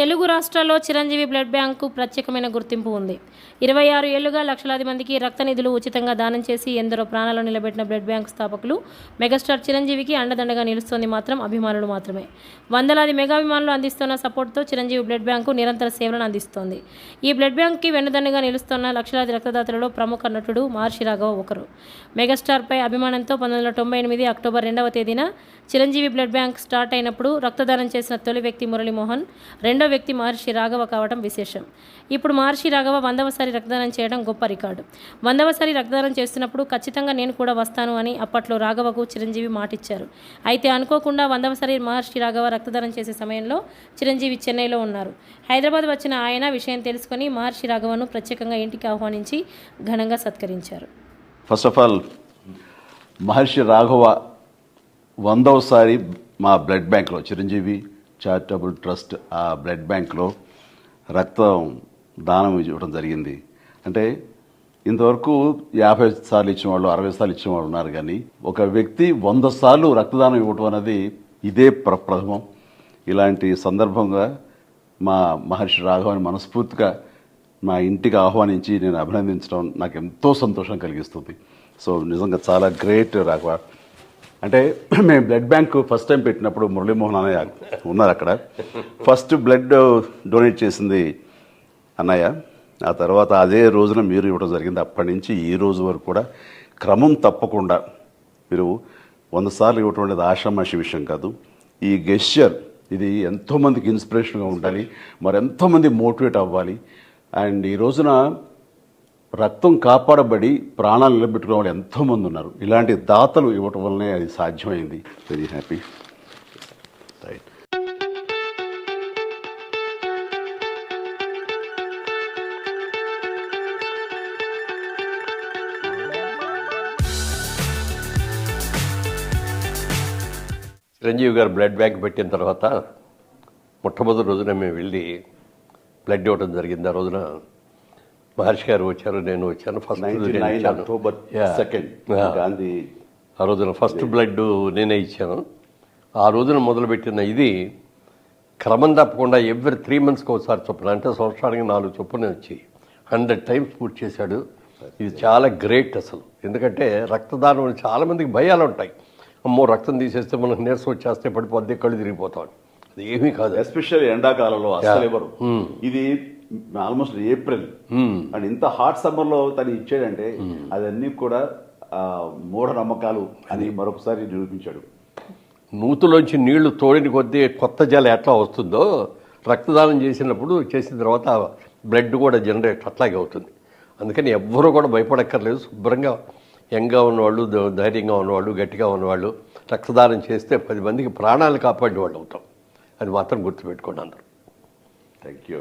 తెలుగు రాష్ట్రాల్లో Chiranjeevi blood bank ప్రత్యేకమైన గుర్తింపు ఉంది. ఇరవై ఆరు ఏళ్ళుగా లక్షలాది మందికి రక్త నిధులు ఉచితంగా దానం చేసి ఎందరో ప్రాణాలు నిలబెట్టిన బ్లడ్ బ్యాంక్ స్థాపకులు మెగాస్టార్ చిరంజీవికి అండదండగా నిలుస్తోంది మాత్రం అభిమానులు మాత్రమే. వందలాది మెగాభిమానులు అందిస్తున్న సపోర్ట్తో చిరంజీవి బ్లడ్ బ్యాంకు నిరంతర సేవలను అందిస్తోంది. ఈ బ్లడ్ బ్యాంక్కి వెన్నదండగా నిలుస్తున్న లక్షలాది రక్తదాతలలో ప్రముఖ నటుడు మహర్షి రాఘవ ఒకరు. మెగాస్టార్పై అభిమానంతో పంతొమ్మిది వందల తొంభై ఎనిమిది అక్టోబర్ రెండవ తేదీన చిరంజీవి బ్లడ్ బ్యాంక్ స్టార్ట్ అయినప్పుడు రక్తదానం చేసిన తొలి వ్యక్తి మురళీమోహన్ రెండవ వ్యక్తి మహర్షి రాఘవ కావడం విశేషం. ఇప్పుడు మహర్షి రాఘవ వందవసారి రక్తదానం చేయడం గొప్ప రికార్డు. వందవసారి రక్తదానం చేస్తున్నప్పుడు ఖచ్చితంగా నేను కూడా వస్తాను అని అప్పట్లో రాఘవకు చిరంజీవి మాటిచ్చారు. అయితే అనుకోకుండా వందవసారి మహర్షి రాఘవ రక్తదానం చేసే సమయంలో చిరంజీవి చెన్నైలో ఉన్నారు. హైదరాబాద్ వచ్చిన ఆయన విషయం తెలుసుకొని మహర్షి రాఘవను ప్రత్యేకంగా ఇంటికి ఆహ్వానించి ఘనంగా సత్కరించారు. First of all Maharshi Raghava వందవసారి మా బ్లడ్ బ్యాంక్లో చిరంజీవి చారిటబుల్ ట్రస్ట్ ఆ బ్లడ్ బ్యాంక్లో రక్తం దానం ఇవ్వడం జరిగింది. అంటే ఇంతవరకు యాభై సార్లు ఇచ్చిన వాళ్ళు అరవై సార్లు ఇచ్చిన వాళ్ళు ఉన్నారు కానీ ఒక వ్యక్తి వంద సార్లు రక్తదానం ఇవ్వటం అనేది ఇదే ప్ర ప్రథమం. ఇలాంటి సందర్భంగా మా మహర్షి రాఘవాన్ని మనస్ఫూర్తిగా మా ఇంటికి ఆహ్వానించి నేను అభినందించడం నాకు ఎంతో సంతోషం కలిగిస్తుంది. సో నిజంగా చాలా గ్రేట్ రాఘవ. అంటే మేము బ్లడ్ బ్యాంక్ ఫస్ట్ టైం పెట్టినప్పుడు మురళీమోహన్ అన్నయ్య ఉన్నారు అక్కడ. ఫస్ట్ బ్లడ్ డొనేట్ చేసింది అన్నయ్య. ఆ తర్వాత అదే రోజున మీరు ఇవ్వడం జరిగింది. అప్పటి నుంచి ఈ రోజు వరకు కూడా క్రమం తప్పకుండా మీరు వంద సార్లు ఇవ్వటం అనేది ఆషామాషి విషయం కాదు. ఈ గెస్చర్ ఇది ఎంతోమందికి ఇన్స్పిరేషన్గా ఉండాలి. మరి ఎంతోమంది మోటివేట్ అవ్వాలి. అండ్ ఈ రోజున రక్తం కాపాడబడి ప్రాణాలు నిలబెట్టుకునే వాళ్ళు ఎంతోమంది ఉన్నారు. ఇలాంటి దాతలు ఇవ్వటం వల్లనే అది సాధ్యమైంది. వెరీ హ్యాపీ రైట్ చిరంజీవి గారు బ్లడ్ బ్యాంక్ పెట్టిన తర్వాత మొట్టమొదటి రోజున మేము వెళ్ళి బ్లడ్ ఇవ్వడం జరిగింది. ఆ రోజున మహర్షి గారు వచ్చారు నేను వచ్చాను ఫస్ట్. అక్టోబర్. సెకండ్. గాంధీ ఆ రోజున ఫస్ట్ బ్లడ్ నేనే ఇచ్చాను. ఆ రోజున మొదలుపెట్టిన ఇది క్రమం తప్పకుండా ఎవ్రీ త్రీ మంత్స్కి ఒకసారి చొప్పున అంటే సంవత్సరానికి నాలుగు చొప్పున వచ్చి హండ్రెడ్ టైమ్స్ పూర్తి చేశాడు. ఇది చాలా గ్రేట్ అసలు. ఎందుకంటే రక్తదానం అని చాలా మందికి భయాలు ఉంటాయి. అమ్మో రక్తం తీసేస్తే మనకు నీరసం వచ్చేస్తే పడిపోద్ది కళ్ళు తిరిగిపోతాం అది ఏమీ కాదు. ఎస్పెషల్లీ ఎండాకాలంలో అసలు ఎవరు ఇది ఆల్మోస్ట్ ఏప్రిల్. అండ్ ఇంత హాట్ సమ్మర్లో తను ఇచ్చాడంటే అదన్నీ కూడా మూఢనమ్మకాలు అని మరొకసారి నిరూపించాడు. నూతులోంచి నీళ్ళు తోడిన కొద్దీ కొత్త జలం ఎట్లా వస్తుందో రక్తదానం చేసినప్పుడు చేసిన తర్వాత బ్లడ్ కూడా జనరేట్ అట్లాగే అవుతుంది. అందుకని ఎవ్వరూ కూడా భయపడక్కర్లేదు. శుభ్రంగా యంగ్గా ఉన్నవాళ్ళు ధైర్యంగా ఉన్నవాళ్ళు గట్టిగా ఉన్నవాళ్ళు రక్తదానం చేస్తే పది మందికి ప్రాణాలు కాపాడే వాళ్ళు అవుతాం. అది మాత్రం గుర్తుపెట్టుకోండి అందరూ. Thank you.